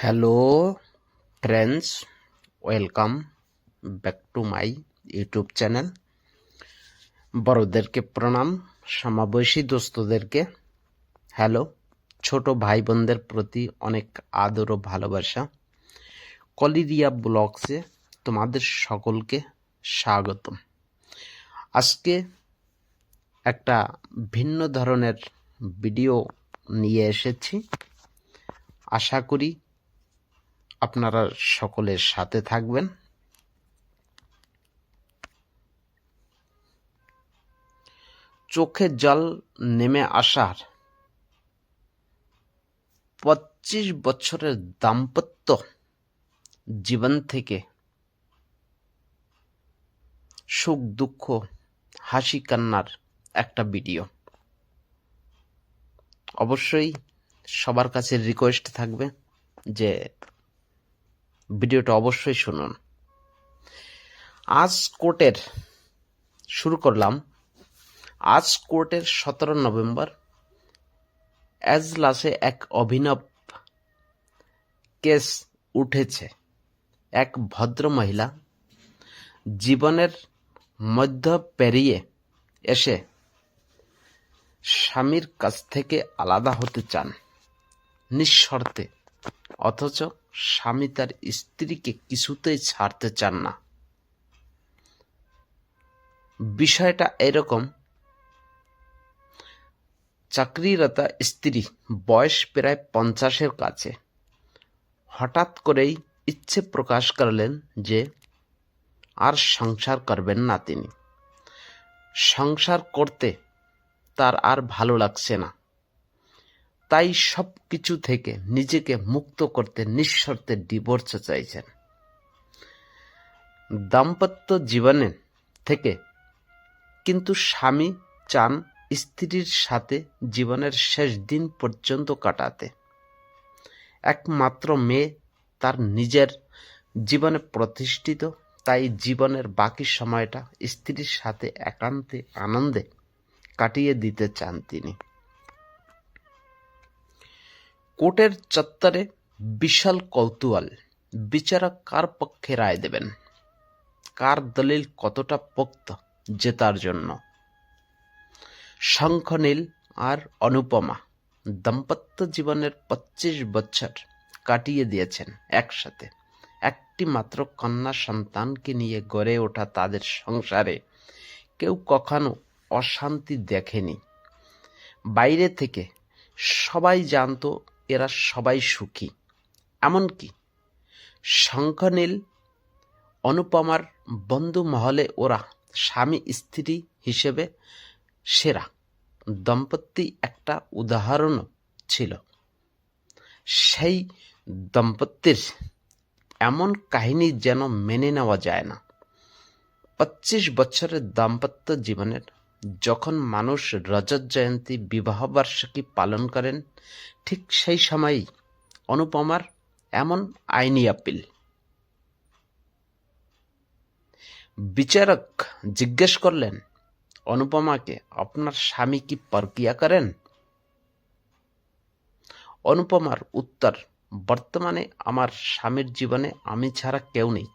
Hello friends welcome back to my YouTube channel বড়দেরকে প্রণাম সমাবেশী দোস্তদেরকে। Hello ছোট ভাই বোনদের প্রতি অনেক আদর ও ভালোবাসা। কলিরিয়া ব্লগসে তোমাদের সকলকে স্বাগতম। আজকে একটা ভিন্ন ধরনের ভিডিও নিয়ে এসেছি। আশা করি আপনারা সকলের সাথে থাকবেন। চোখে জল নেমে আসার পঁচিশ বছরের দাম্পত্য জীবন থেকে সুখ, দুঃখ, হাসি, কান্নার একটা ভিডিও। অবশ্যই সবার কাছে রিকোয়েস্ট থাকবে যে ভিডিওটা অবশ্যই শুনুন। আজ কোর্টের, শুরু করলাম। আজ কোর্টের সতেরো নভেম্বর এজলাসে এক অভিনব কেস উঠেছে। এক ভদ্র মহিলা জীবনের মধ্য পেরিয়ে এসে স্বামীর কাছ থেকে আলাদা হতে চান, নিঃশর্তে। অথচ স্বামী তার স্ত্রীকে কিছুতেই ছাড়তে চান না। বিষয়টা এরকম, চাকরিরতা স্ত্রী বয়স প্রায় পঞ্চাশের কাছে। হঠাৎ করেই ইচ্ছে প্রকাশ করলেন যে আর সংসার করবেন না তিনি। সংসার করতে তার আর ভালো লাগছে না। তাই সব কিছু থেকে নিজেকে মুক্ত করতে নিঃশর্তে ডিভোর্স চাইছেন। দাম্পত্য জীবনে থেকে কিন্তু স্বামী চান স্ত্রীর সাথে জীবনের শেষ দিন পর্যন্ত কাটাতে। একমাত্র মেয়ে তার নিজের জীবনে প্রতিষ্ঠিত, তাই জীবনের বাকি সময়টা স্ত্রীর সাথে একান্তে আনন্দে কাটিয়ে দিতে চান তিনি। কোর্টের চত্বরে বিশাল কৌতূহল। বিচারক কার পক্ষে রায় দেবেন? কার দলিল কতটা পোক্ত জেতার জন্য? শঙ্খনীল আর অনুপমা দাম্পত্য জীবনের পঁচিশ বছর কাটিয়ে দিয়েছেন একসাথে। একটি মাত্র কন্যা সন্তানকে নিয়ে গড়ে ওঠা তাদের সংসারে কেউ কখনো অশান্তি দেখেনি। বাইরে থেকে সবাই জানতো এরা সবাই সুখী। এমনকি শঙ্খনীল, অনুপমার বন্ধু মহলে ওরা স্বামী স্ত্রী হিসেবে সেরা। দম্পতি একটা উদাহরণও ছিল। সেই দম্পতির এমন কাহিনী যেন মেনে নেওয়া যায় না। পঁচিশ বছরের দাম্পত্য জীবনের যখন মানুষ রজত জয়ন্তী বিবাহবার্ষিকী পালন করেন, ঠিক সেই সময়ই অনুপমার এমন আইনি আপিল। বিচারক জিজ্ঞেস করলেন অনুপমাকে আপনার স্বামী কি পরকিয়া করেন? অনুপমার উত্তর, বর্তমানে আমার স্বামীর জীবনে আমি ছাড়া কেউ নেই।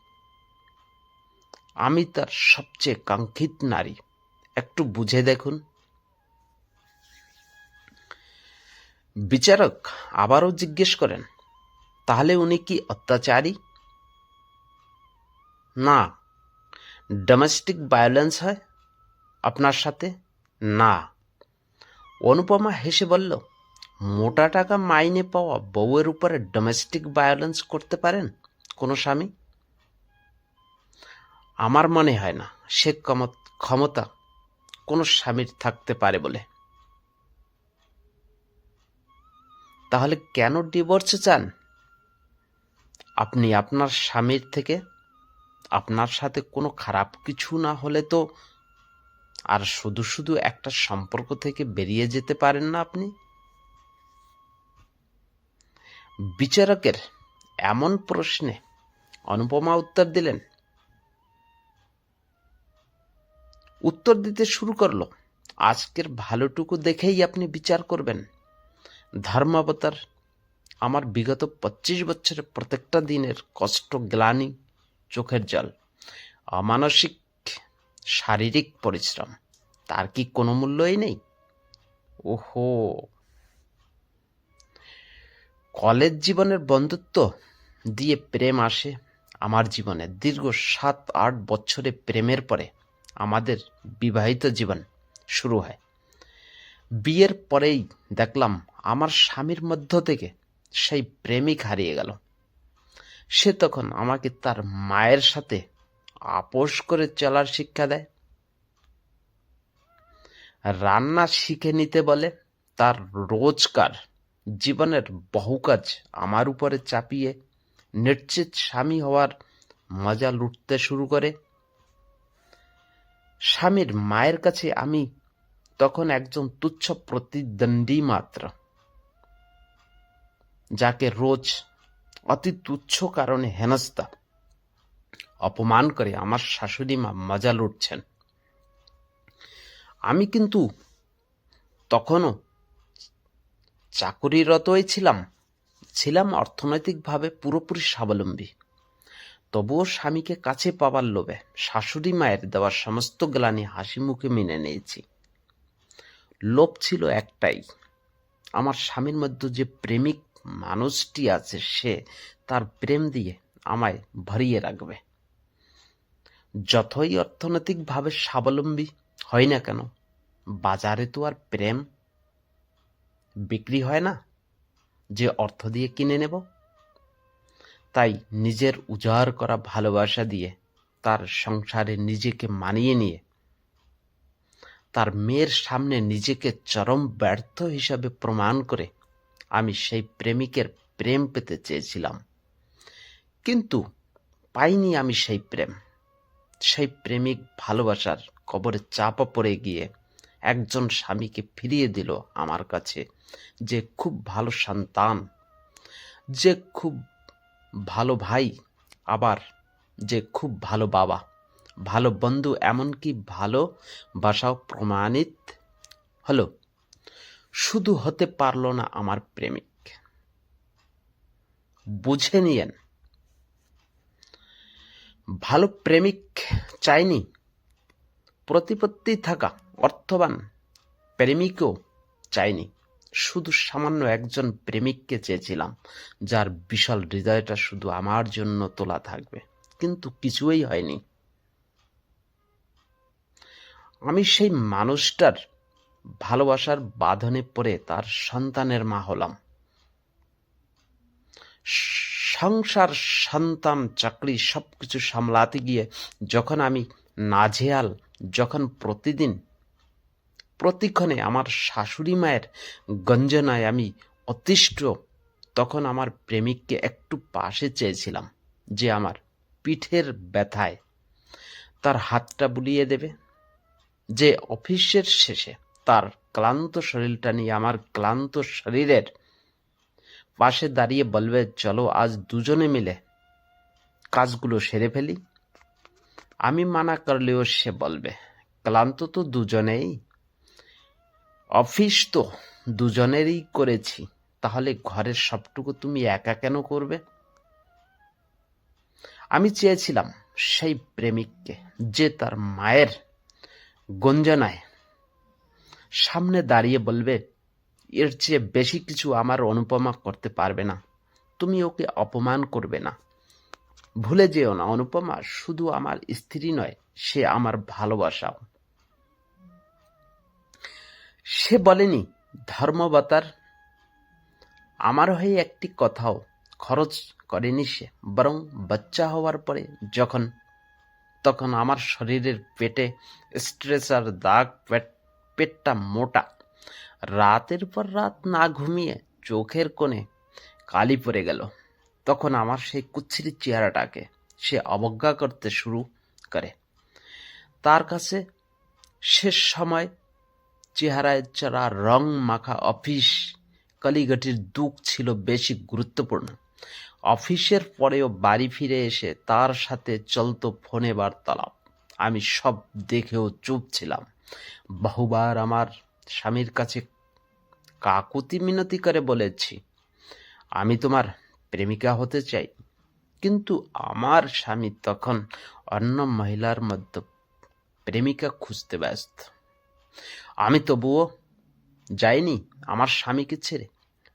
আমি তার সবচেয়ে কাঙ্ক্ষিত নারী। একটু বুঝে দেখুন। বিচারক আবারও জিজ্ঞেস করেন, তাহলে উনি কি অত্যাচারী? না। ডোমেস্টিক ভায়োলেন্স হয়? আপনার সাথে? না। অনুপমা হেসে বলল, মোটা টাকা মাইনে পাওয়া বউয়ের উপরে ডোমেস্টিক ভায়োলেন্স করতে পারেন কোনো স্বামী? আমার মনে হয় না। সে ক্ষমতা কোনো স্বামীর থাকতে পারে বলে। তাহলে কেন ডিভোর্স চান? আপনি আপনার স্বামীর থেকে আপনার সাথে কোনো খারাপ কিছু না হলে তো আর শুধু শুধু একটা সম্পর্ক থেকে বেরিয়ে যেতে পারেন না আপনি। বিচারকের এমন প্রশ্নে অনুপমা উত্তর দিলেন উত্তর দিতে শুরু করল, আজকের ভালোটুকু দেখেই আপনি বিচার করবেন। ধর্মাবতার, আমার বিগত পঁচিশ বছরের প্রত্যেকটা দিনের কষ্ট, গ্লানি, চোখের জল, অমানসিক, শারীরিক পরিশ্রম, তার কি কোনো মূল্যই নেই? ওহো! কলেজ জীবনের বন্ধুত্ব দিয়ে প্রেম আসে আমার জীবনে। দীর্ঘ সাত আট বছরে প্রেমের পরে আমাদের বিবাহিত জীবন শুরু হয়। বিয়ের পরেই দেখলাম আমার স্বামীর মধ্য থেকে সেই প্রেমিক হারিয়ে গেল। সে তখন আমাকে তার মায়ের সাথে আপোষ করে চলার শিক্ষা দেয়। রান্না শিখে নিতে বলে তার রোজকার জীবনের বহু কাজ আমার উপরে চাপিয়ে নিশ্চিত স্বামী হওয়ার মজা লুটতে শুরু করে। স্বামীর মায়ের কাছে আমি তখন একজন তুচ্ছ প্রতিদ্বন্দ্বী মাত্র, যাকে রোজ অতি তুচ্ছ কারণে হেনস্তা অপমান করে আমার শাশুড়ি মা মজা লুটছেন। আমি কিন্তু তখনও চাকুরিরতই ছিলাম ছিলাম অর্থনৈতিকভাবে পুরোপুরি স্বাবলম্বী। তবুও স্বামীকে কাছে পাবার লোভে শাশুড়ি মায়ের দেওয়া সমস্ত গ্লানি হাসি মুখে মেনে নিয়েছি। লোভ ছিল একটাই। আমার স্বামীর মধ্যে যে প্রেমিক মানুষটি আছে সে তার প্রেম দিয়ে আমায় ভরিয়ে রাখবে। যতই অর্থনৈতিকভাবে স্বাবলম্বী হয় না কেন, বাজারে তো আর প্রেম বিক্রি হয় না। যে অর্থ দিয়ে কিনে নেব তাই নিজের উজাড় করা ভালোবাসা দিয়ে তার সংসারে নিজেকে মানিয়ে নিয়ে তার মেয়ের সামনে নিজেকে চরম ব্যর্থ হিসাবে প্রমাণ করে আমি সেই প্রেমিকের প্রেম পেতে চেয়েছিলাম। কিন্তু পাইনি আমি সেই প্রেম। সেই প্রেমিক ভালোবাসার কবরে চাপা পড়ে গিয়ে একজন স্বামীকে ফিরিয়ে দিল আমার কাছে। যে খুব ভালো সন্তান, যে খুব ভালো ভাই, আবার যে খুব ভালো বাবা। ভালো বন্ধু এমনকি ভালো বাসাও প্রমাণিত হলো। শুধু হতে পারল না আমার প্রেমিক। বুঝে নিয়েন। ভালো প্রেমিক চাইনি। প্রতিপত্তি থাকা অর্থবান প্রেমিকও চাইনি। শুধু সামান্য একজন প্রেমিককে চেয়েছিলাম, যার বিশাল হৃদয়টা শুধু আমার জন্য তোলা থাকবে। কিন্তু কিছুই হয়নি। আমি সেই মানুষটার ভালোবাসার বাঁধনে পড়ে তার সন্তানের মা হলাম। সংসার, সন্তান, চাকরি সবকিছু সামলাতে গিয়ে যখন আমি নাজেয়াল যখন প্রতিদিন প্রতিক্ষণে আমার শাশুড়ি মায়ের গঞ্জনায় আমি অতিষ্ঠ। তখন আমার প্রেমিককে একটু পাশে চেয়েছিলাম যে আমার পিঠের ব্যথায় তার হাতটা বুলিয়ে দেবে। যে অফিসের শেষে তার ক্লান্ত শরীরটা নিয়ে আমার ক্লান্ত শরীরের পাশে দাঁড়িয়ে বলবে, চলো আজ দুজনে মিলে কাজগুলো সেরে ফেলি। আমি মানা করলেও সে বলবে, ক্লান্ত তো দুজনেই। অফিস তো, দুজনেরই করেছি। তাহলে ঘরের সবটুকু তুমি একা কেন করবে? আমি চেয়েছিলাম সেই প্রেমিককে, যে তার মায়ের গঞ্জনায় সামনে দাঁড়িয়ে বলবে, এর চেয়ে বেশি কিছু আমার অনুপমা করতে পারবে না। তুমি ওকে অপমান করবে না। ভুলে যেও না, অনুপমা শুধু আমার স্ত্রী নয়, সে আমার ভালোবাসাও। সে বলেনি, ধর্মবতার আমার হয়ে একটি কথাও খরচ করেনি সে। বরং বাচ্চা হওয়ার পরে যখন, তখন আমার শরীরের পেটে স্ট্রেসার দাগ, পেট, পেটটা মোটা। রাতের পর রাত না ঘুমিয়ে চোখের কোণে কালি পড়ে গেল। তখন আমার সেই কুচ্ছিরি চেহারাটাকে সে অবজ্ঞা করতে শুরু করে। তার কাছে শেষ সময় চেহারায় চড়া রং মাখা অফিস কালীঘাটির দুঃখ ছিল বেশি গুরুত্বপূর্ণ। অফিসের পরেও বাড়ি ফিরে এসে তার সাথে চলতো ফোনে বার্তালাপ। আমি সব দেখেও চুপ ছিলাম। বহুবার আমার স্বামীর কাছে কাকুতি মিনতি করে বলেছি, আমি তোমার প্রেমিকা হতে চাই। কিন্তু আমার স্বামী তখন অন্য মহিলার মধ্যে প্রেমিকা খুঁজতে ব্যস্ত। আমি তবুও যাইনি আমার স্বামীকে ছেড়ে।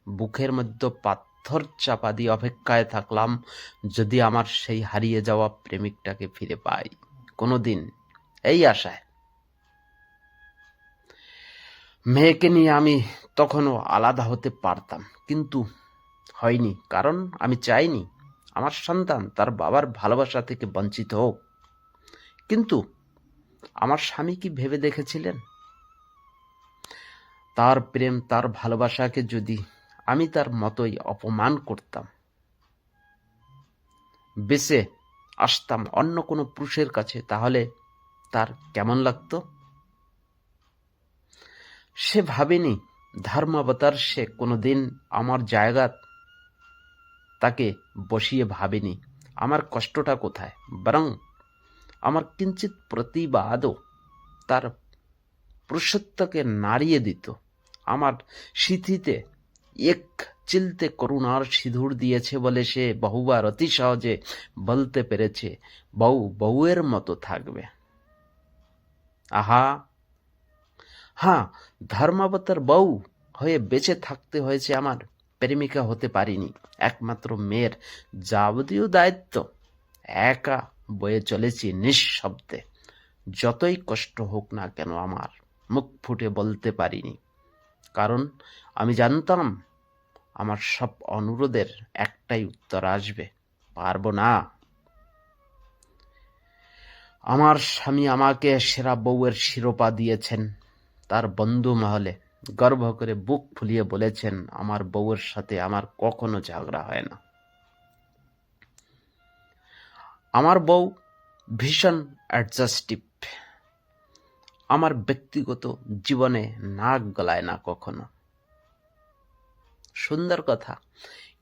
বুকের মধ্যে পাথর চাপা দিয়ে অপেক্ষায় থাকলাম যদি আমার সেই হারিয়ে যাওয়া প্রেমিকটাকে ফিরে পাই। কোনোদিন এই আশায়। মেয়েকে নিয়ে আমি তখনও আলাদা হতে পারতাম, কিন্তু হয়নি, কারণ আমি চাইনি আমার সন্তান তার বাবার ভালোবাসা থেকে বঞ্চিত হোক। কিন্তু আমার স্বামী কি ভেবে দেখেছিলেন? তার প্রেম, তার ভালোবাসাকে যদি আমি তার মতোই অপমান করতাম, বেঁচে আসতাম অন্য কোনো পুরুষের কাছে, তাহলে তার কেমন লাগতো? সে ভাবেনি ধর্মাবতার, সে কোনোদিন আমার জায়গা তাকে বসিয়ে ভাবেনি। আমার কষ্টটা কোথায়? বরং আমার কিঞ্চিত প্রতিবাদও তার পুরুষত্বকে নাড়িয়ে দিত। আমার স্মৃতিতে এক চিলতে করুণার সিঁদুর দিয়েছে বলে সে বহুবার অতি সহজে বলতে পেরেছে, বউ বউয়ের মতো থাকবে। আহা হ্যাঁ ধর্মাবতার বউ হয়ে বেঁচে থাকতে হয়েছে আমার, প্রেমিকা হতে পারিনি, একমাত্র মেয়ের যাবতীয় দায়িত্ব। একা বয়ে চলেছি নিঃশব্দে, যতই কষ্ট হোক না কেন আমার, মুখ ফুটে বলতে পারিনি। কারণ আমি জানতাম আমার সব অনুরোধের একটাই উত্তর আসবে, পারব না। আমার স্বামী আমাকে সেরা বউয়ের শিরোপা দিয়েছেন। তার বন্ধু মহলে গর্ব করে বুক ফুলিয়ে বলেছেন, আমার বউয়ের সাথে আমার কখনো ঝগড়া হয় না। আমার বউ ভীষণ অ্যাডজাস্টিভ আমার ব্যক্তিগত জীবনে নাক গলায় না কখনো। সুন্দর কথা।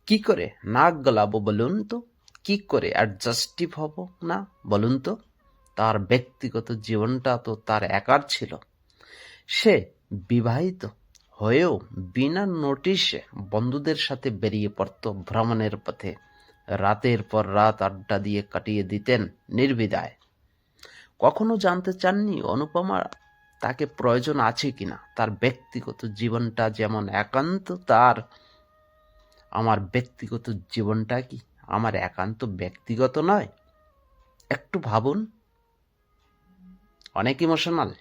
কি করে নাক গলাবো বলুন তো? কি করে অ্যাডজাস্টিভ হব না বলুন তো? তার ব্যক্তিগত জীবনটা তো তার একার ছিল। সে বিবাহিত হয়েও বিনা নোটিশে বন্ধুদের সাথে বেরিয়ে পড়ত ভ্রমণের পথে। রাতের পর রাত আড্ডা দিয়ে কাটিয়ে দিতেন নির্বিদায়। কখনো জানতে চাননি অনুপমা তাকে প্রয়োজন আছে কিনা? তার ব্যক্তিগত জীবনটা যেমন একান্ত, তার আমার ব্যক্তিগত জীবনটা কি আমার একান্ত ব্যক্তিগত নয়? একটু ভাবুন। অনেক ইমোশনাল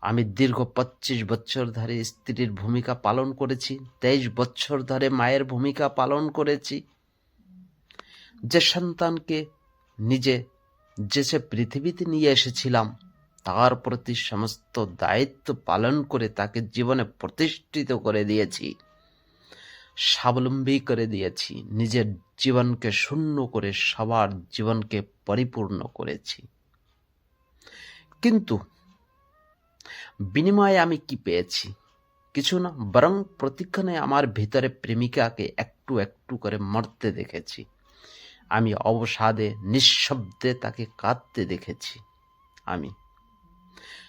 আমি দীর্ঘ পঁচিশ বছর ধরে স্ত্রীর ভূমিকা পালন করেছি, তেইশ বছর ধরে মায়ের ভূমিকা পালন করেছি। যে সন্তানকে নিজে যে সে পৃথিবীতে নিয়ে এসেছিলাম, তার প্রতি সমস্ত দায়িত্ব পালন করে তাকে জীবনে প্রতিষ্ঠিত করে দিয়েছি, স্বাবলম্বী করে দিয়েছি, নিজের জীবনকে শূন্য করে সবার জীবনকে পরিপূর্ণ করেছি। কিন্তু বিনিময়ে আমি কি পেয়েছি? কিছু না, বরং প্রতিক্ষণে আমার ভিতরে প্রেমিকাকে একটু একটু করে মরতে দেখেছি। আমি অবসাদে নিঃশব্দে তাকে কাঁদতে দেখেছি। আমি।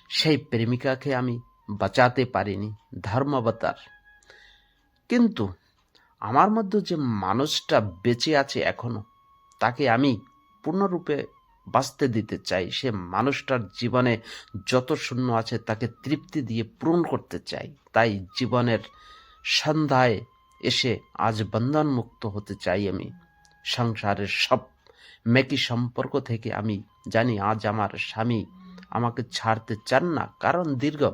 সেই প্রেমিকাকে আমি বাঁচাতে পারিনি, ধর্মাবতার। কিন্তু আমার মধ্যে যে মানুষটা বেঁচে আছে এখনও, তাকে আমি পূর্ণরূপে বাঁচতে দিতে চাই। সে মানুষটার জীবনে যত শূন্য আছে, তাকে তৃপ্তি দিয়ে পূরণ করতে চাই। তাই জীবনের সন্ধ্যায় এসে আজ বন্ধন মুক্ত হতে চাই আমি। সংসারের সব মেকি সম্পর্ক থেকে আমি জানি আজ আমার স্বামী আমাকে ছাড়তে চান না। কারণ দীর্ঘ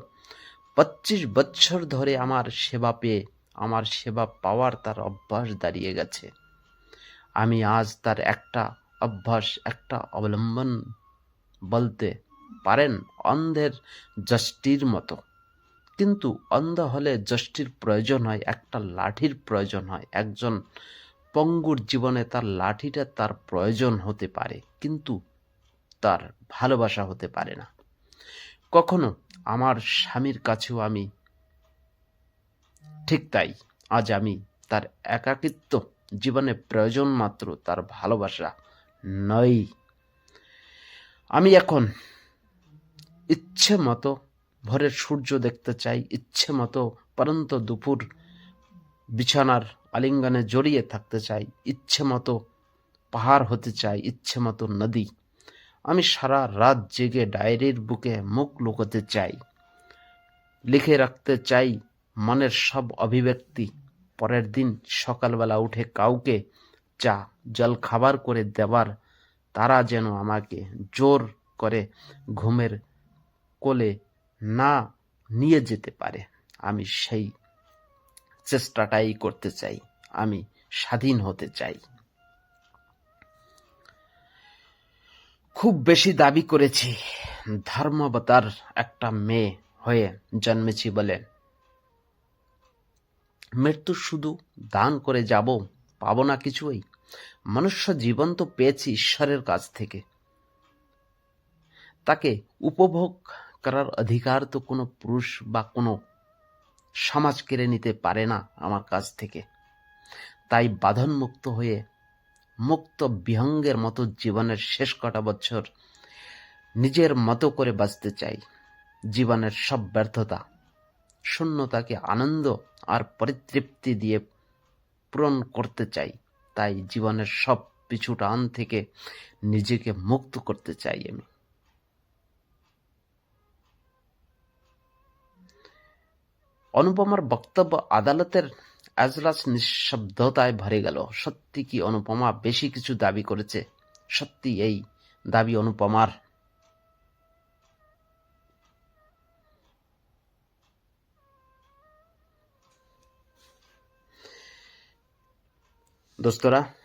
পঁচিশ বছর ধরে আমার সেবা পেয়ে, আমার সেবা পাওয়ার তার অভ্যাস দাঁড়িয়ে গেছে। আমি আজ তার একটা অভ্যাস, একটা অবলম্বন বলতে পারেন অন্ধের যষ্টির মতো। কিন্তু অন্ধ হলে যষ্টির প্রয়োজন হয়, একটা লাঠির প্রয়োজন হয়। একজন পঙ্গুর জীবনে তার লাঠিটা তার প্রয়োজন হতে পারে, কিন্তু তার ভালোবাসা হতে পারে না। কখনো আমার স্বামীর কাছেও আমি ঠিক তাই, আজ আমি তার একাকিত্ব জীবনে প্রয়োজন মাত্র তার ভালোবাসা নয় আমি এখন ইচ্ছে মতো ভোরের সূর্য দেখতে চাই, ইচ্ছে মতো পরন্ত দুপুর বিছানার আলিঙ্গনে জড়িয়ে থাকতে চাই, ইচ্ছে মতো পাহাড় হতে চাই, ইচ্ছে মতো নদী। আমি সারা রাত জেগে ডায়েরির বুকে মুখ লুকোতে চাই, লিখে রাখতে চাই মনের সব অভিব্যক্তি। পরের দিন সকালবেলা উঠে কাউকে চা, জল খাবার করে দেবার, তারা যেন আমাকে জোর করে ঘুমের কোলে না নিয়ে যেতে পারে, আমি সেই চেষ্টাটাই করতে চাই। আমি স্বাধীন হতে চাই। খুব বেশি দাবি করেছি। ধর্মবতার একটা মেয়ে হয়ে জন্মেছি বলে। মৃত্যু শুধু দান করে যাব, পাবো না কিছুই। মনুষ্য জীবন তো পেয়েছি ঈশ্বরের কাছ থেকে। তাকে উপভোগ করার অধিকার তো কোনো পুরুষ বা কোনো সমাজ কেড়ে নিতে পারে না আমার কাছ থেকে। তাই বাঁধন মুক্ত হয়ে মুক্ত বিহঙ্গের মতো জীবনের শেষ কটা বছর নিজের মতো করে বাঁচতে চাই। জীবনের সব ব্যর্থতা, শূন্যতাকে আনন্দ আর পরিতৃপ্তি দিয়ে পূরণ করতে চাই। তাই জীবনের সব পিছু টান থেকে নিজেকে মুক্ত করতে চাই আমি। অনুপমার বক্তব্য আদালতের এজলাস নিঃশব্দতায় ভরে গেল। সত্যি কি অনুপমা বেশি কিছু দাবি করেছে? সত্যি এই দাবি অনুপমার। দোস্তরা